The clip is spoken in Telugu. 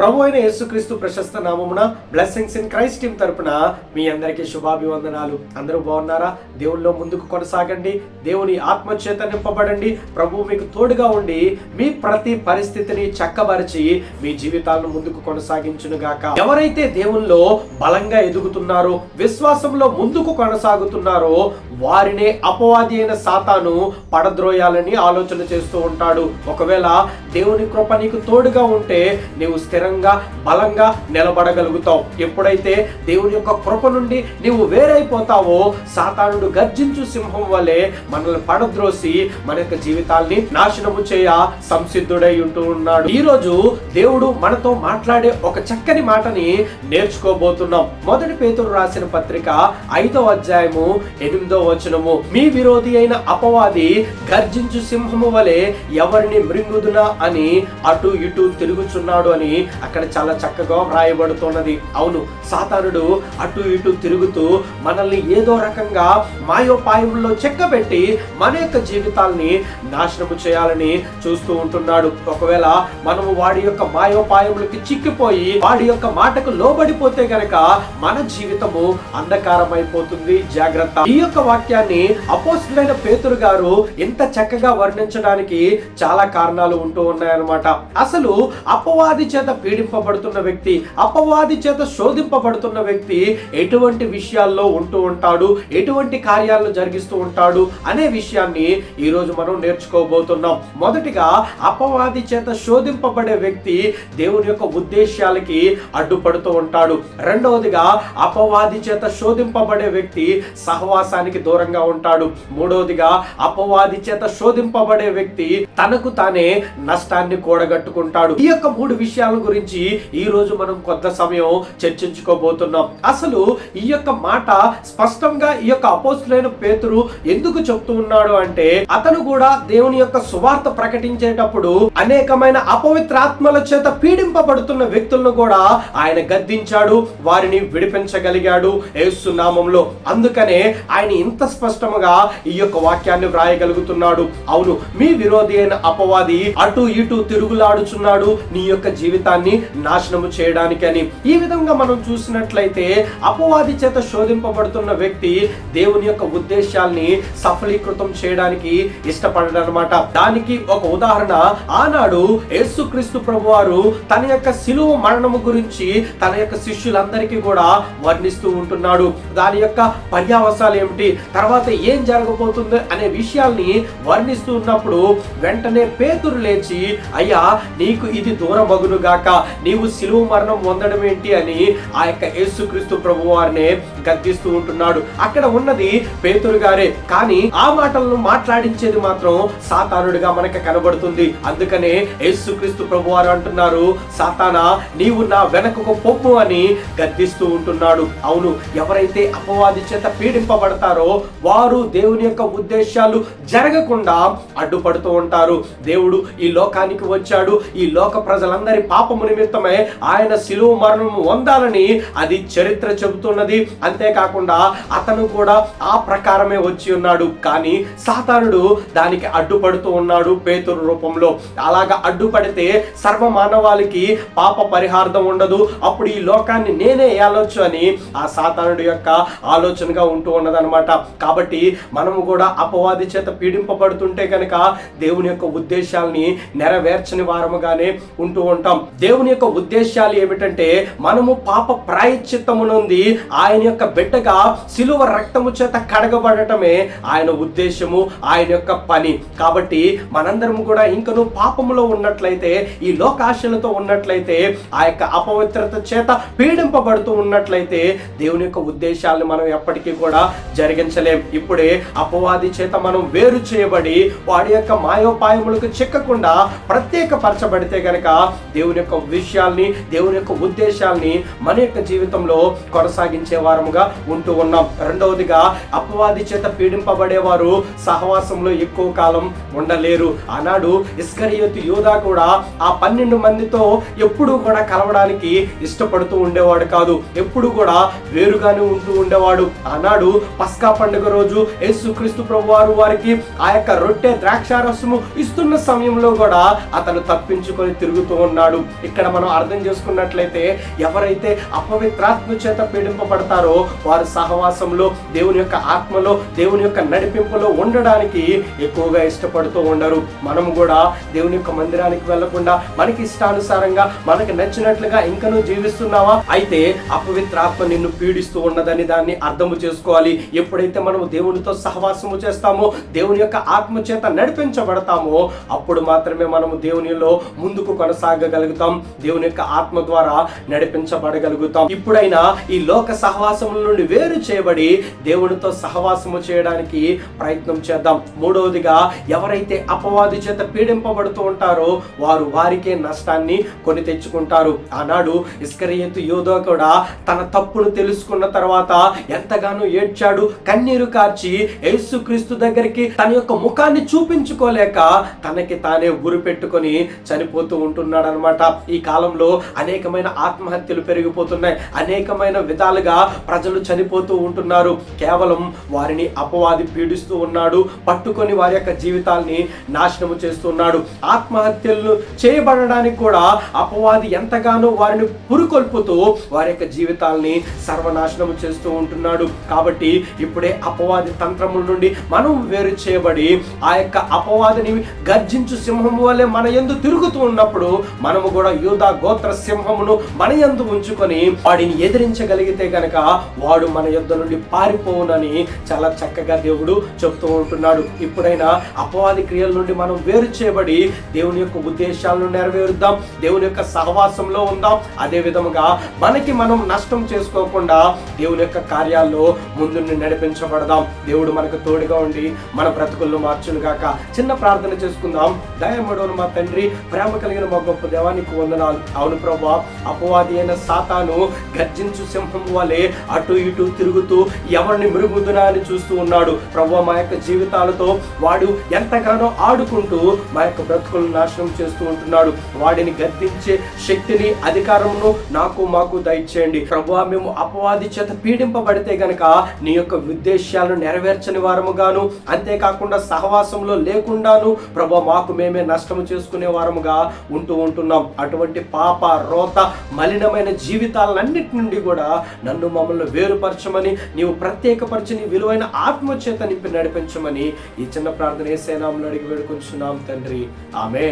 ప్రభు అయిన యేసుక్రీస్తు ప్రశస్త నామమున బ్లెస్సింగ్స్ ఇన్ క్రైస్ట్ టీమ్ తరపున మీ అందరికీ శుభాభివందనాలు. అందరూ బాగున్నారా? దేవుల్లో ముందుకు కొనసాగండి. దేవుని ఆత్మచేత నింపబడండి. ప్రభు మీకు తోడుగా ఉండి మీ ప్రతి పరిస్థితిని చక్కబరిచి మీ జీవితాలను ముందుకు కొనసాగించును గాక ఎవరైతే దేవుల్లో బలంగా ఎదుగుతున్నారో విశ్వాసంలో ముందుకు కొనసాగుతున్నారో వారినే అపవాది అయిన సాతాను పడద్రోయాలని ఆలోచన చేస్తూ ఉంటాడు. ఒకవేళ దేవుని కృప నీకు తోడుగా ఉంటే నీవు స్థిరంగా బలంగా నిలబడగలుగుతావు. ఎప్పుడైతే దేవుని యొక్క కృప నుండి నీవు వేరైపోతావో సాతానుడు గర్జించు సింహం వలె మనల్ని పడద్రోసి మన యొక్క జీవితాల్ని నాశనము చేయ సంసిద్ధుడై ఉంటూ ఉన్నాడు. ఈరోజు దేవుడు మనతో మాట్లాడే ఒక చక్కని మాటని నేర్చుకోబోతున్నాం. మొదటి పేతుడు రాసిన పత్రిక ఐదో అధ్యాయము ఎనిమిదో వచనము. మీ విరోధి అయిన అపవాది గర్జించు సింహము వలె ఎవరిని మృంగుదునా అని అటు ఇటు తిరుగుచున్నాడు అని అక్కడ చాలా చక్కగా వ్రాయబడుతున్నది. అవును సాతానుడు అటు ఇటు తిరుగుతూ మనల్ని ఏదో రకంగా మాయోపాయంలో చెక్కబెట్టి మన యొక్క జీవితాల్ని నాశనము చేయాలని చూస్తూ ఉంటున్నాడు. ఒకవేళ మనము వాడి యొక్క మాయోపాయములకి చిక్కిపోయి వాడి యొక్క మాటకు లోబడిపోతే గనక మన జీవితము అంధకారం అయిపోతుంది జాగ్రత్త. ఈ యొక్క వాక్యాన్ని అపోస్తులైన పేతురు గారు ఇంత చక్కగా వర్ణించడానికి చాలా కారణాలు ఉంటూ ఉన్నాయన్నమాట. అసలు అపవాది చేత పీడింపబడుతున్న వ్యక్తి అపవాది చేత శోధింపబడుతున్న వ్యక్తి ఎటువంటి విషయాల్లో ఉంటూ ఉంటాడు ఎటువంటి కార్యాలను జరిగిస్తూ ఉంటాడు అనే విషయాన్ని ఈ రోజు మనం నేర్చుకోబోతున్నాం. మొదటిగా అపవాది చేత శోధింపబడే వ్యక్తి దేవుని యొక్క ఉద్దేశాలకి అడ్డుపడుతూ ఉంటాడు. రెండవదిగా అపవాది చేత శోధింపబడే వ్యక్తి సహవాసానికి దూరంగా ఉంటాడు. మూడవదిగా అపవాది చేత శోధింపబడే వ్యక్తి తనకు తానే నష్టాన్ని కూడగట్టుకుంటాడు. ఈ యొక్క మూడు విషయాల గురించి ఈ రోజు మనం కొంత సమయం చర్చించుకోబోతున్నాం. అసలు ఈ యొక్క మాట స్పష్టంగా ఈ యొక్క అపోస్తులైన పేతురు ఎందుకు చెప్తూ ఉన్నాడు అంటే అతను కూడా దేవుని యొక్క సువార్త ప్రకటించేటప్పుడు అనేకమైన అపవిత్రాత్మల చేత పీడింపబడుతున్న వ్యక్తులను కూడా ఆయన గద్దించాడు వారిని విడిపించగలిగాడు ఏసునామంలో అందుకనే ఆయన ఇంత స్పష్టముగా ఈ యొక్క వాక్యాన్ని వ్రాయగలుగుతున్నాడు. అవును మీ విరోధి అయిన అపవాది అటు ఇటు తిరుగులాడుచున్నాడు. నీ యొక్క జీవితాన్ని నాశనము చేయడానికి అని. ఈ విధంగా మనం చూసినట్లయితే అపవాది చేత శోధింపబడుతున్న వ్యక్తి దేవుని యొక్క ఉద్దేశాల్ని సఫలీకృతం చేయడానికి ఇష్టపడడనమాట. దానికి ఒక ఉదాహరణ ఆనాడు యేసుక్రీస్తు ప్రభు వారు తన యొక్క శిలువ మరణము గురించి తన యొక్క శిష్యులందరికీ కూడా వర్ణిస్తూ ఉంటున్నాడు. దాని యొక్క పర్యావసాలు ఏమిటి? తర్వాత ఏం జరగబోతుంది అనే విషయాల్ని వర్ణిస్తూ ఉన్నప్పుడు వెంటనే పేతురు లేచి అయ్యా నీకు ఇది దూరమగును గాక. నీవు శిలువ మరణం పొందడం ఏంటి? అని ఆ యొక్క యేసుక్రీస్తు ప్రభు వారిని గద్దిస్తూ ఉంటున్నాడు. అక్కడ ఉన్నది పేతురు గారే. కానీ ఆ మాటలను మాట్లాడించేది మాత్రం సాతానుడిగా మనకి కనబడుతుంది. అందుకనే యేసుక్రీస్తు ప్రభు వారు అంటున్నారు సాతానా నీవు నా వెనకకు పొమ్ము అని గద్దిస్తూ ఉంటున్నాడు. అవును ఎవరైతే అపవాది చేత పీడింపబడతారో వారు దేవుని యొక్క ఉద్దేశాలు జరగకుండా అడ్డుపడుతూ ఉంటారు. దేవుడు ఈ లోకానికి వచ్చాడు. ఈ లోక ప్రజలందరి పాపము నిమిత్తమే ఆయన శిలువ మరణం పొందాలని అది చరిత్ర చెబుతున్నది. అంతేకాకుండా అతను కూడా ఆ ప్రకారమే వచ్చి ఉన్నాడు. కానీ సాతానుడు దానికి అడ్డుపడుతూ ఉన్నాడు పేతురు రూపంలో. అలాగా అడ్డుపడితే సర్వ మానవాళికి పాప పరిహార్థం ఉండదు. అప్పుడు ఈ లోకాన్ని నేనే ఏలొచ్చు అని ఆ సాతానుడు యొక్క ఆలోచనగా ఉంటూ ఉన్నదనమాట కాబట్టి మనము కూడా అపవాది చేత పీడింపబడుతుంటే కనుక దేవుని యొక్క ఉద్దేశాల్ని నెరవేర్చని వారముగానే ఉంటూ ఉంటాం. దేవుని యొక్క ఉద్దేశాలు ఏమిటంటే మనము పాప ప్రాయశ్చిత్తమునుంది ఆయన యొక్క బిడ్డగా సిలువ రక్తము చేత కడగబడటమే ఆయన ఉద్దేశము ఆయన యొక్క పని. కాబట్టి మనందరం కూడా ఇంకను పాపములో ఉన్నట్లయితే ఈ లోకాశలతో ఉన్నట్లయితే ఆ యొక్క అపవిత్రత చేత పీడింపబడుతూ ఉన్నట్లయితే దేవుని యొక్క ఉద్దేశాలను మనం ఎప్పటికీ కూడా జరిగించలేం ఇప్పుడే అపవాది చేత మనం వేరు చేయబడి వాడి యొక్క మాయోపాయములకు చిక్కకుండా ప్రత్యేకపరచబడితే గనక దేవుని యొక్క విషయాల్ని దేవుని యొక్క ఉద్దేశాల్ని మన యొక్క జీవితంలో కొనసాగించే వారముగా ఉంటూ ఉన్నాం. రెండవదిగా అపవాది చేత పీడింపబడేవారు సహవాసంలో ఎక్కువ కాలం ఉండలేరు. ఆనాడు ఇస్కరియోతు యోధా కూడా ఆ పన్నెండు మందితో ఎప్పుడూ కూడా కలవడానికి ఇష్టపడుతూ ఉండేవాడు కాదు. ఎప్పుడు కూడా వేరుగానే ఉంటూ ఉండేవాడు. ఆనాడు పస్కా పండుగ రోజు యేసుక్రీస్తు ప్రభు వారు వారికి ఆ యొక్క రొట్టె ద్రాక్షారసము ఇస్తున్న సమయంలో కూడా అతను తప్పించుకొని తిరుగుతూ ఉన్నాడు. ఇక్కడ మనం అర్థం చేసుకున్నట్లయితే ఎవరైతే అపవిత్రాత్మ చేత పీడింపబడతారో వారు సహవాసంలో దేవుని యొక్క ఆత్మలో దేవుని యొక్క నడిపింపులో ఉండడానికి ఎక్కువగా ఇష్టపడుతూ ఉండరు. మనం కూడా దేవుని యొక్క మందిరానికి వెళ్ళకుండా మనకి ఇష్టానుసారంగా మనకి నచ్చినట్లుగా ఇంకనూ జీవిస్తున్నావా? అయితే అపవిత్రాత్మ నిన్ను పీడిస్తూ ఉన్నదని దాన్ని అర్థము చేసుకోవాలి. ఎప్పుడైతే మనము దేవునితో సహవాసము చేస్తామో దేవుని యొక్క ఆత్మ చేత నడిపించబడతామో అప్పుడు మాత్రమే మనము దేవునిలో ముందుకు కొనసాగగలుగుతాం దేవుని యొక్క ఆత్మ ద్వారా నడిపించబడగలుగుతాం. ఇప్పుడైనా ఈ లోక సహవాసముల నుండి వేరు చేయబడి దేవునితో సహవాసము చేయడానికి ప్రయత్నం చేద్దాం. మూడవదిగా ఎవరైతే అపవాది చేత పీడింపబడుతూ ఉంటారో వారు వారికే నష్టాన్ని కొని తెచ్చుకుంటారు. ఆనాడు ఇస్కరియతు యోధో కూడా తన తప్పును తెలుసుకున్న తర్వాత ఎంతగానో ఏడ్చాడు కన్నీరు కార్చి యేసుక్రీస్తు దగ్గరికి తన యొక్క ముఖాన్ని చూపించుకోలేక తనకి తానే గురి పెట్టుకొని చనిపోతూ ఉంటున్నాడు అనమాట ఈ కాలంలో అనేకమైన ఆత్మహత్యలు పెరిగిపోతున్నాయి. అనేకమైన విధాలుగా ప్రజలు చనిపోతూ ఉంటున్నారు. కేవలం వారిని అపవాది పీడిస్తూ ఉన్నాడు. పట్టుకొని వారి యొక్క జీవితాల్ని నాశనము చేస్తున్నాడు. ఆత్మహత్యలు చేయబడడానికి కూడా అపవాది ఎంతగానో వారిని పురుకొల్పుతూ వారి యొక్క జీవితాల్ని సర్వనాశనము చేస్తూ ఉంటున్నాడు. కాబట్టి ఇప్పుడు అపవాది తంత్రముల నుండి మనం వేరు చేయబడి ఆ యొక్క అపవాదిని గర్జించు సింహము వలె మన ఎందు తిరుగుతూ ఉన్నప్పుడు మనము కూడా యూదా గోత్ర సింహమును మన యందు ఉంచుకొని వాడిని ఎదిరించగలిగితే గనక వాడు మన యుద్ధ నుండి పారిపోవునని చాలా చక్కగా దేవుడు చెప్తూ ఉంటున్నాడు. ఇప్పుడైనా అపవాది క్రియల నుండి మనం వేరు చేయబడి దేవుని యొక్క ఉద్దేశాలను నెరవేరుద్దాం దేవుని యొక్క సహవాసంలో ఉందాం. అదే విధముగా మనకి మనం నష్టం చేసుకోకుండా దేవుని యొక్క కార్యాల్లో ముందుండి నడిపించబడదాం దేవుడు మనకు తోడుగా ఉండి మన బ్రతుకులను మార్చును గాక. చిన్న ప్రార్థన చేసుకుందాం. దయమడోను మా తండ్రి ప్రేమ కలిగిన మా గొప్ప దేవానికి వందనాలు. అవును ప్రభా అపవాది అయిన సాతాను గర్జించు సింహం వలె అటు ఇటు తిరుగుతూ ఎవరిని మృగుదునా అని చూస్తూ ఉన్నాడు. ప్రభు మా యొక్క జీవితాలతో వాడు ఎంతగానో ఆడుకుంటూ మా యొక్క బ్రతుకులను నాశనం చేస్తూ ఉంటున్నాడు. వాడిని గర్తించే శక్తిని అధికారమును నాకు మాకు దయచేయండి. ప్రభు మేము అపవాది చేత పీడింపబడితే గనక నీ యొక్క ఉద్దేశాలను నెరవేర్చని వారముగాను అంతేకాకుండా సహవాసంలో లేకుండాను ప్రభు మాకు మేమే నష్టము చేసుకునే వారముగా ఉంటూ ఉంటున్నాం. అటువంటి పాప రోత మలినమైన జీవితాలన్నిటి నుండి కూడా నన్ను మమ్మల్ని వేరుపరచమని నీవు ప్రత్యేకపరిచి నీ విలువైన ఆత్మ చేత నింపి నడిపించమని ఈ చిన్న ప్రార్థన ఏ సేనాంలో అడిగి వేడుకుంటున్నాం తండ్రి. ఆమె